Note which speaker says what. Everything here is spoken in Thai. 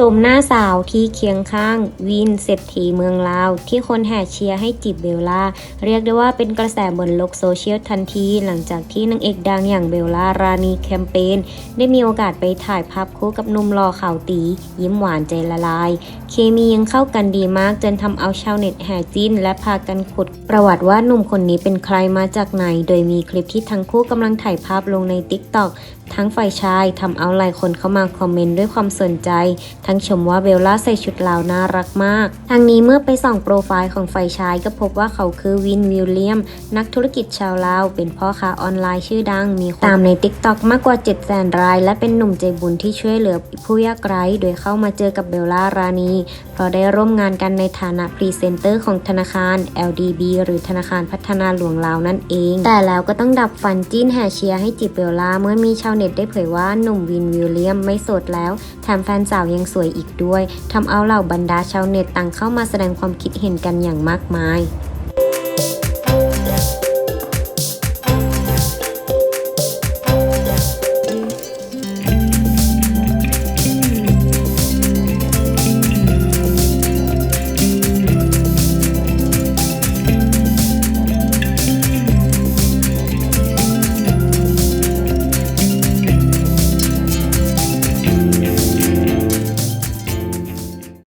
Speaker 1: ชมหน้าสาวที่เคียงข้างวินเศรษฐีเมืองลาว ที่คนแห่เชียร์ให้จีบเบลล่า เรียกได้ว่าเป็นกระแสบนโลกโซเชียลทันที หลังจากที่นางเอกดังอย่างเบลล่ารานีแคมเปญได้มีโอกาสไปถ่ายภาพคู่กับนุ่มหล่อข่าวตี ยิ้มหวานใจละลาย เคมียังเข้ากันดีมากจนทำเอาชาวเน็ตแห่จิ้น และพากันขุด ประวัติว่าหนุ่มคนนี้เป็นใครมาจากไหน โดยมีคลิปที่ทั้งคู่กำลังถ่ายภาพลงในติ๊กต็อกทั้งฝ่ายชายทำเอาหลายคนเข้ามาคอมเมนต์ด้วยความสนใจทั้งชมว่าเบลล่าใส่ชุดลาวน่ารักมาก ทางนี้เมื่อไปส่องโปรไฟล์ของฝ่ายชายก็พบว่าเขาคือวินวิลเลียม นักธุรกิจชาวลาว เป็นพ่อค้าออนไลน์ชื่อดัง มีตามใน t ิ k t o k มากกว่า 7 0 0 0 0ราย และเป็นหนุ่มใจบุญที่ช่วยเหลือผู้ยากไร้ โดยเข้ามาเจอกับเบลล่ารานี เพราะได้ร่วมงานกันในฐานะพรีเซนเตอร์ของธนาคาร LDB หรือธนาคารพัฒนาหลวงลาวนั่นเอง แต่แล้วก็ต้องดับฟันจิ้นแห่เชียร์ให้จีบเบลล่าเมื่อมีชาวเน็ตได้เผยว่าหนุ่มวินวิลเลียมไม่โสดแล้ว แถมแฟนสาวยังสวยอีกด้วยทำเอาเหล่าบรรดาชาวเน็ตต่างเข้ามาแสดงความคิดเห็นกันอย่างมากมาย